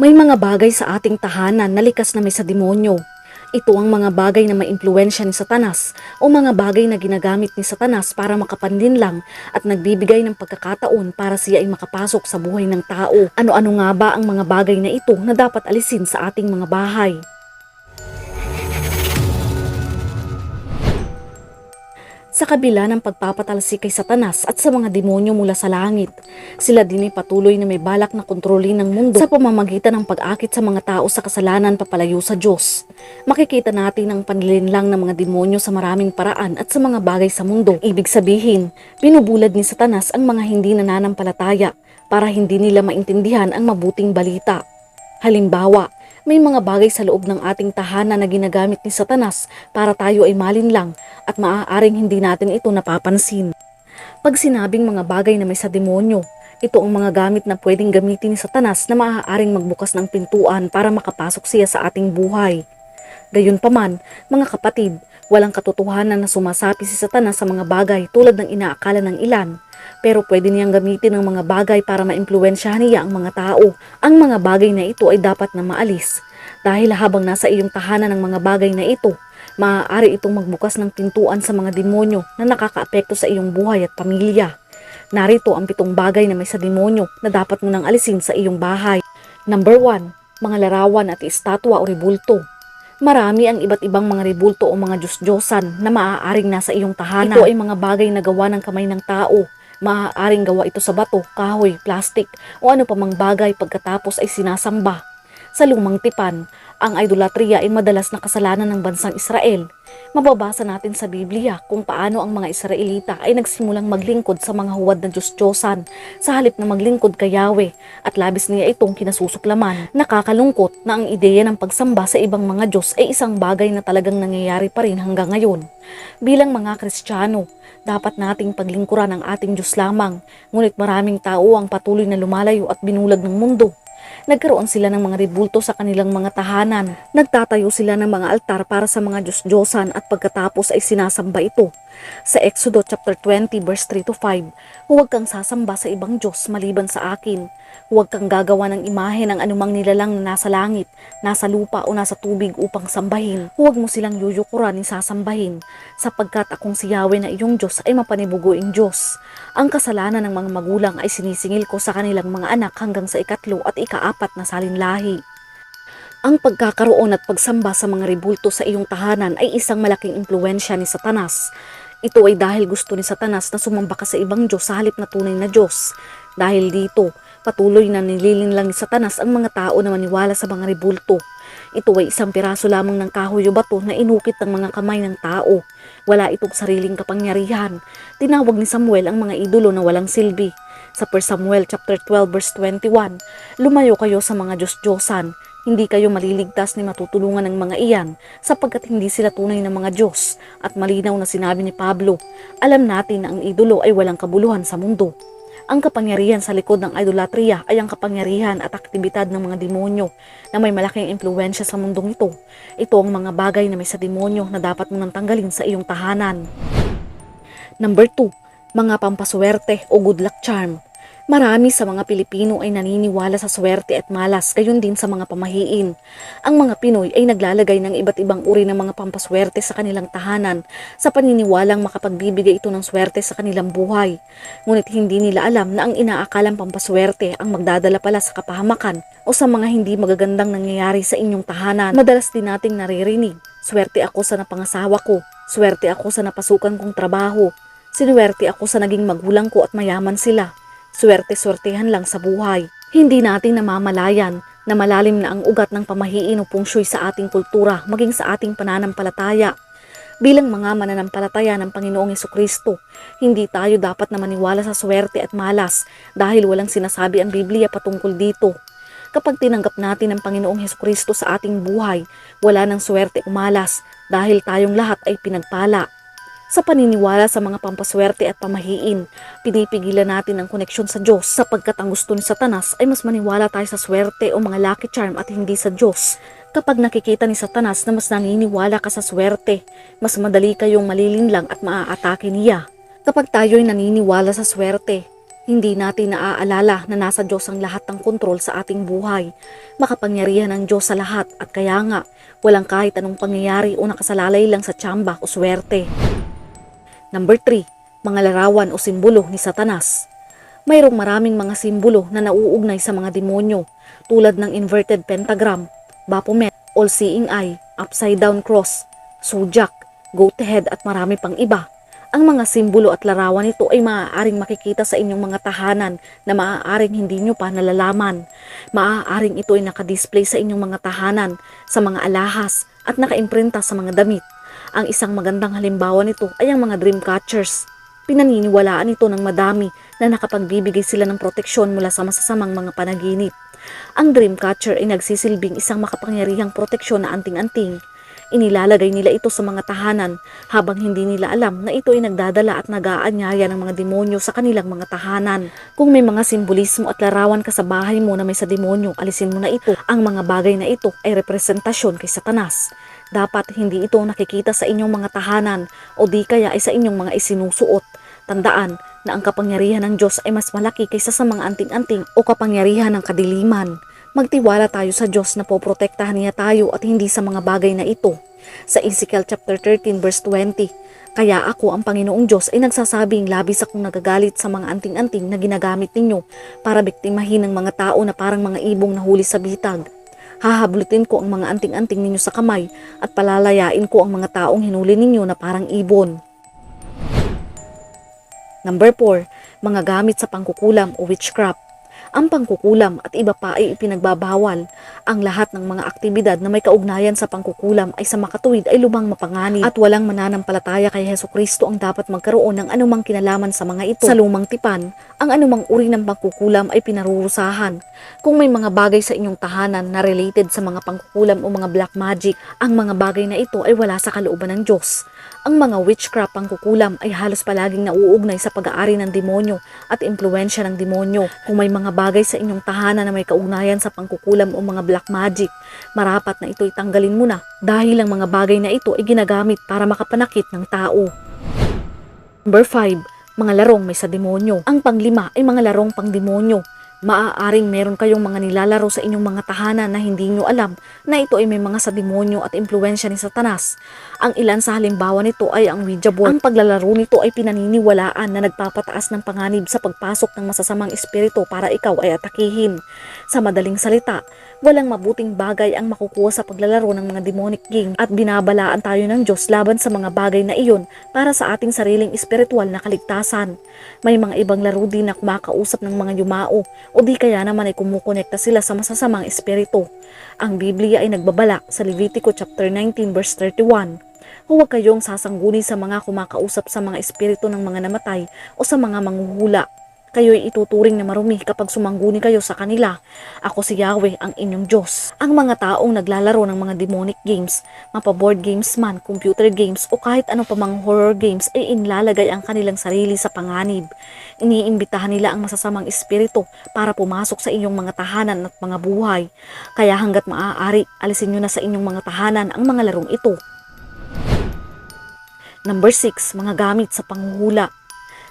May mga bagay sa ating tahanan na likas na may sa demonyo. Ito ang mga bagay na may impluensya ni Satanas o mga bagay na ginagamit ni Satanas para makapanlin lang at nagbibigay ng pagkakataon para siya ay makapasok sa buhay ng tao. Ano-ano nga ba ang mga bagay na ito na dapat alisin sa ating mga bahay? Sa kabila ng pagpapatalsik kay Satanas at sa mga demonyo mula sa langit, sila din ay patuloy na may balak na kontrolin ng mundo sa pamamagitan ng pag-akit sa mga tao sa kasalanan papalayo sa Diyos. Makikita natin ang panlilinlang ng mga demonyo sa maraming paraan at sa mga bagay sa mundo. Ibig sabihin, binubulad ni Satanas ang mga hindi nananampalataya para hindi nila maintindihan ang mabuting balita. Halimbawa, may mga bagay sa loob ng ating tahanan na ginagamit ni Satanas para tayo ay malinlang at maaaring hindi natin ito napapansin. Pag sinabing mga bagay na may sa demonyo, ito ang mga gamit na pwedeng gamitin ni Satanas na maaaring magbukas ng pintuan para makapasok siya sa ating buhay. Gayunpaman, mga kapatid, walang katotohanan na sumasapi si Satanas sa mga bagay tulad ng inaakala ng ilan. Pero pwede niyang gamitin ang mga bagay para maimpluwensyahan niya ang mga tao. Ang mga bagay na ito ay dapat na maalis. Dahil habang nasa iyong tahanan ng mga bagay na ito, maaari itong magbukas ng pintuan sa mga demonyo na nakakaapekto sa iyong buhay at pamilya. Narito ang pitong bagay na may sa demonyo na dapat mo nang alisin sa iyong bahay. Number 1. Mga larawan at estatwa o rebulto. Marami ang iba't ibang mga rebulto o mga Diyos-Diyosan na maaaring nasa iyong tahanan. Ito ay mga bagay na gawa ng kamay ng tao. Maaaring gawa ito sa bato, kahoy, plastik o ano pa mang bagay pagkatapos ay sinasamba. Sa lumang tipan, ang idolatriya ay madalas na kasalanan ng bansang Israel. Mababasa natin sa Biblia kung paano ang mga Israelita ay nagsimulang maglingkod sa mga huwad na Diyos-Diyosan sa halip na maglingkod kay Yahweh at labis niya itong kinasusuklaman. Nakakalungkot na ang ideya ng pagsamba sa ibang mga Diyos ay isang bagay na talagang nangyayari pa rin hanggang ngayon. Bilang mga Kristiyano, dapat nating paglingkuran ang ating Diyos lamang, ngunit maraming tao ang patuloy na lumalayo at binulag ng mundo. Nagkaroon sila ng mga rebulto sa kanilang mga tahanan. Nagtatayo sila ng mga altar para sa mga Diyos-Diyosan at pagkatapos ay sinasamba ito. Sa Exodo chapter 20 verse 3 to 5, huwag kang sasamba sa ibang Diyos maliban sa akin. Huwag kang gagawa ng imahe ng anumang nilalang na nasa langit, nasa lupa o nasa tubig upang sambahin. Huwag mo silang yuyukuran ni sasambahin, sapagkat akong si Yahweh na iyong Diyos ay mapanibuguing Diyos. Ang kasalanan ng mga magulang ay sinisingil ko sa kanilang mga anak hanggang sa ikatlo at ikaapat na salinlahi. Ang pagkakaroon at pagsamba sa mga rebulto sa iyong tahanan ay isang malaking impluensya ni Satanas. Ito ay dahil gusto ni Satanas na sumamba ka sa ibang Diyos sa halip na tunay na Diyos. Dahil dito, patuloy na nililinlang ni Satanas ang mga tao na maniwala sa mga rebulto. Ito ay isang piraso lamang ng kahoy o bato na inukit ng mga kamay ng tao. Wala itong sariling kapangyarihan. Tinawag ni Samuel ang mga idolo na walang silbi. Sa 1 Samuel chapter 12 verse 21, lumayo kayo sa mga Diyos-Diyosan. Hindi kayo maliligtas ni matutulungan ng mga iyan sapagkat hindi sila tunay na mga Diyos at malinaw na sinabi ni Pablo, alam natin na ang idolo ay walang kabuluhan sa mundo. Ang kapangyarihan sa likod ng idolatriya ay ang kapangyarihan at aktibidad ng mga demonyo na may malaking impluensya sa mundong ito. Ito ang mga bagay na may sa demonyo na dapat mo nang tanggalin sa iyong tahanan. Number 2. Mga pampaswerte o good luck charm. Marami sa mga Pilipino ay naniniwala sa swerte at malas, gayon din sa mga pamahiin. Ang mga Pinoy ay naglalagay ng iba't ibang uri ng mga pampaswerte sa kanilang tahanan sa paniniwalang makapagbibigay ito ng swerte sa kanilang buhay. Ngunit hindi nila alam na ang inaakalang pampaswerte ang magdadala pala sa kapahamakan o sa mga hindi magagandang nangyayari sa inyong tahanan. Madalas din nating naririnig, swerte ako sa napangasawa ko, swerte ako sa napasukan kong trabaho, sinuwerte ako sa naging magulang ko at mayaman sila. Swerte-swertehan lang sa buhay. Hindi natin namamalayan na malalim na ang ugat ng pamahiin o pungsyoy sa ating kultura maging sa ating pananampalataya. Bilang mga mananampalataya ng Panginoong Kristo, hindi tayo dapat na maniwala sa swerte at malas dahil walang sinasabi ang Biblia patungkol dito. Kapag tinanggap natin ang Panginoong Kristo sa ating buhay, wala ng swerte o malas dahil tayong lahat ay pinagpala. Sa paniniwala sa mga pampaswerte at pamahiin, pinipigilan natin ang koneksyon sa Diyos sapagkat ang gusto ni Satanas ay mas maniwala tayo sa swerte o mga lucky charm at hindi sa Diyos. Kapag nakikita ni Satanas na mas naniniwala ka sa swerte, mas madali kayong malilinlang at maaatake niya. Kapag tayo'y naniniwala sa swerte, Hindi natin naaalala na nasa Diyos ang lahat ng kontrol sa ating buhay. Makapangyarihan ang Diyos sa lahat at kaya nga, walang kahit anong pangyayari o nakasalalay lang sa tsamba o swerte. Number 3. Mga larawan o simbolo ni Satanas. Mayroong maraming mga simbolo na nauugnay sa mga demonyo tulad ng inverted pentagram, Baphomet, all-seeing eye, upside down cross, zodiac, goat head at marami pang iba. Ang mga simbolo at larawan nito ay maaaring makikita sa inyong mga tahanan na maaaring hindi nyo pa nalalaman. Maaaring ito ay nakadisplay sa inyong mga tahanan, sa mga alahas at nakaimprinta sa mga damit. Ang isang magandang halimbawa nito ay ang mga dream catchers. Pinaniniwalaan ito ng madami na nakapagbibigay sila ng proteksyon mula sa masasamang mga panaginip. Ang dream catcher ay nagsisilbing isang makapangyarihang proteksyon na anting-anting. Inilalagay nila ito sa mga tahanan habang hindi nila alam na ito ay nagdadala at nag-aanyaya ng mga demonyo sa kanilang mga tahanan. Kung may mga simbolismo at larawan ka sa bahay mo na may sa demonyo, alisin mo na ito. Ang mga bagay na ito ay representasyon kay Satanas. Dapat hindi ito nakikita sa inyong mga tahanan o di kaya ay sa inyong mga isinusuot. Tandaan na ang kapangyarihan ng Diyos ay mas malaki kaysa sa mga anting-anting o kapangyarihan ng kadiliman. Magtiwala tayo sa Diyos na poprotektahan niya tayo at hindi sa mga bagay na ito. Sa Ezekiel chapter 13 verse 20, Kaya ako ang Panginoong Diyos ay nagsasabing labis akong nagagalit sa mga anting-anting na ginagamit ninyo para biktimahin ng mga tao na parang mga ibong nahuli sa bitag. Hahablutin ko ang mga anting-anting ninyo sa kamay at palalayain ko ang mga taong hinuli ninyo na parang ibon. Number 4, mga gamit sa pangkukulam o witchcraft. Ang pangkukulam at iba pa ay ipinagbabawal. Ang lahat ng mga aktibidad na may kaugnayan sa pangkukulam ay sa makatuwid ay lumang mapanganib at walang mananampalataya kay Heso Kristo ang dapat magkaroon ng anumang kinalaman sa mga ito. Sa lumang tipan, ang anumang uri ng pangkukulam ay pinarurusahan. Kung may mga bagay sa inyong tahanan na related sa mga pangkukulam o mga black magic, ang mga bagay na ito ay wala sa kalooban ng Diyos. Ang mga witchcraft pangkukulam ay halos palaging nauugnay sa pag-aari ng demonyo at impluensya ng demonyo. Kung may mga bagay sa inyong tahanan na may kaugnayan sa pangkukulam o mga black magic, marapat na ito'y tanggalin mo na dahil ang mga bagay na ito ay ginagamit para makapanakit ng tao. Number 5. Mga larong may sa demonyo. Ang panglima ay mga larong pang demonyo. Maaaring meron kayong mga nilalaro sa inyong mga tahanan na hindi nyo alam na ito ay may mga sa demonyo at impluensya ni Satanas. Ang ilan sa halimbawa nito ay ang Ouija board. Ang paglalaro nito ay pinaniniwalaan na nagpapataas ng panganib sa pagpasok ng masasamang espiritu para ikaw ay atakihin. Sa madaling salita, walang mabuting bagay ang makukuha sa paglalaro ng mga demonic game at binabalaan tayo ng Diyos laban sa mga bagay na iyon para sa ating sariling espiritual na kaligtasan. May mga ibang laro din na kumakausap ng mga yumao o di kaya naman ay kumukonekta sila sa masasamang espiritu. Ang Biblia ay nagbabala sa Levitico chapter 19 verse 31. Huwag kayong sasangguni sa mga kumakausap sa mga espiritu ng mga namatay o sa mga manghuhula. Kayo'y ituturing na marumi kapag sumangguni kayo sa kanila. Ako si Yahweh, ang inyong Diyos. Ang mga taong naglalaro ng mga demonic games, mapa-board games man, computer games o kahit ano pa mga horror games ay inlalagay ang kanilang sarili sa panganib. Iniimbitahan nila ang masasamang espiritu para pumasok sa inyong mga tahanan at mga buhay. Kaya hanggat maaari, alisin nyo na sa inyong mga tahanan ang mga larong ito. Number 6, mga gamit sa panghuhula.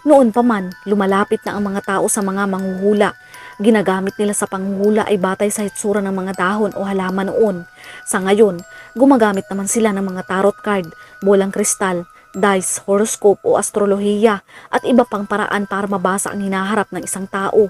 Noon pa man, lumalapit na ang mga tao sa mga manghuhula. Ginagamit nila sa panghuhula ay batay sa hitsura ng mga dahon o halaman noon. Sa ngayon, gumagamit naman sila ng mga tarot card, bolang kristal, dice, horoscope o astrolohiya at iba pang paraan para mabasa ang hinaharap ng isang tao.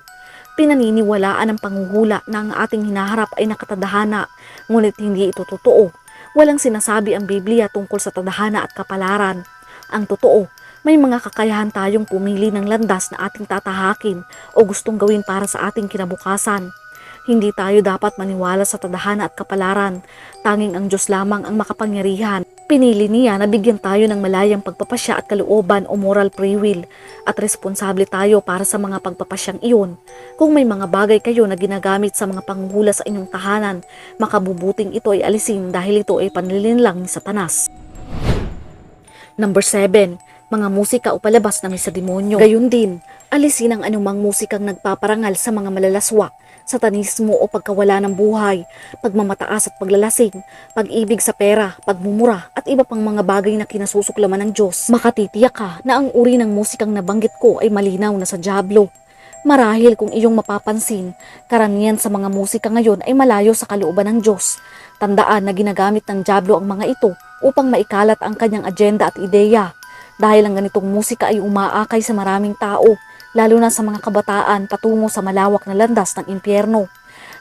Pinaniniwalaan ng panghuhula na ang ating hinaharap ay nakatadhana, ngunit hindi ito totoo. Walang sinasabi ang Biblia tungkol sa tadhana at kapalaran. Ang totoo, may mga kakayahan tayong pumili ng landas na ating tatahakin o gustong gawin para sa ating kinabukasan. Hindi tayo dapat maniwala sa tadhana at kapalaran. Tanging ang Diyos lamang ang makapangyarihan. Pinili niya na bigyan tayo ng malayang pagpapasya at kalooban o moral free will at responsable tayo para sa mga pagpapasyang iyon. Kung may mga bagay kayo na ginagamit sa mga panghuhula sa inyong tahanan, makabubuting ito ay alisin dahil ito ay panlilinlang ni Satanas. Number 7. Mga musika o palabas na may sa demonyo. Gayun din, alisin ang anumang musikang nagpaparangal sa mga malalaswa, satanismo o pagkawala ng buhay, pagmamataas at paglalasing, pag-ibig sa pera, pagmumura at iba pang mga bagay na kinasusuklaman ng Diyos. Makatitiyak ka na ang uri ng musikang nabanggit ko ay malinaw na sa Diablo. Marahil kung iyong mapapansin, karamihan sa mga musika ngayon ay malayo sa kalooban ng Diyos. Tandaan na ginagamit ng Diablo ang mga ito upang maikalat ang kanyang agenda at ideya. Dahil ang ganitong musika ay umaakay sa maraming tao, lalo na sa mga kabataan patungo sa malawak na landas ng impyerno.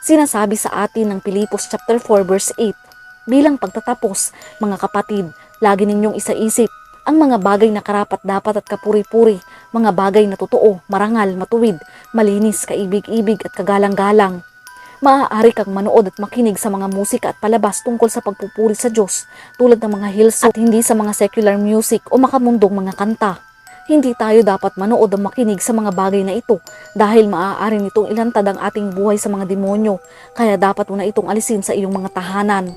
Sinasabi sa atin ng Pilipos chapter 4 verse 8, bilang pagtatapos, mga kapatid, lagi ninyong isaisip ang mga bagay na karapat dapat at kapuri-puri, mga bagay na totoo, marangal, matuwid, malinis, kaibig-ibig at kagalang-galang. Maaari kang manood at makinig sa mga musika at palabas tungkol sa pagpupuri sa Diyos tulad ng mga Hillsong at hindi sa mga secular music o makamundong mga kanta. Hindi tayo dapat manood o makinig sa mga bagay na ito dahil maaari nitong ilantad ang ating buhay sa mga demonyo kaya dapat mo na itong alisin sa iyong mga tahanan.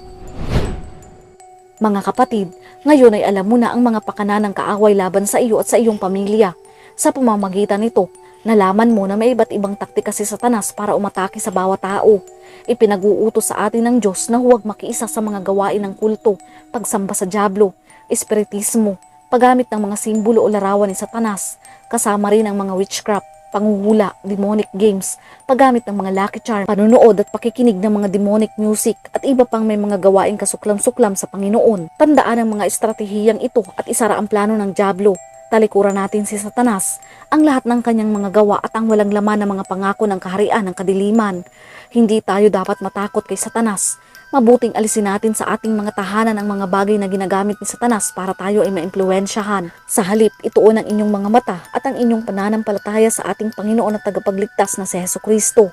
Mga kapatid, ngayon ay alam mo na ang mga pakana ng kaaway laban sa iyo at sa iyong pamilya. Sa pamamagitan nito, nalaman mo na may iba't ibang taktika si Satanas para umatake sa bawat tao. Ipinag-uutos sa atin ng Diyos na huwag makiisa sa mga gawain ng kulto, pagsamba sa Diablo, espiritismo, paggamit ng mga simbolo o larawan ni Satanas, kasama rin ang mga witchcraft, panguhula, demonic games, paggamit ng mga lucky charm, panunood at pakikinig ng mga demonic music at iba pang may mga gawaing kasuklam-suklam sa Panginoon. Tandaan ang mga estratehiyang ito at isara ang plano ng Diablo. Talikuran natin si Satanas, ang lahat ng kanyang mga gawa at ang walang laman ng mga pangako ng kaharian ng kadiliman. Hindi tayo dapat matakot kay Satanas. Mabuting alisin natin sa ating mga tahanan ang mga bagay na ginagamit ni Satanas para tayo ay maimpluwensyahan. Sa halip, ituon ang inyong mga mata at ang inyong pananampalataya sa ating Panginoon at tagapagligtas na si Heso Kristo.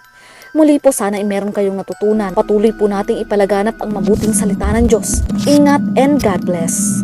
Muli po sana ay meron kayong natutunan. Patuloy po nating ipalaganap ang mabuting salita ng Diyos. Ingat and God bless.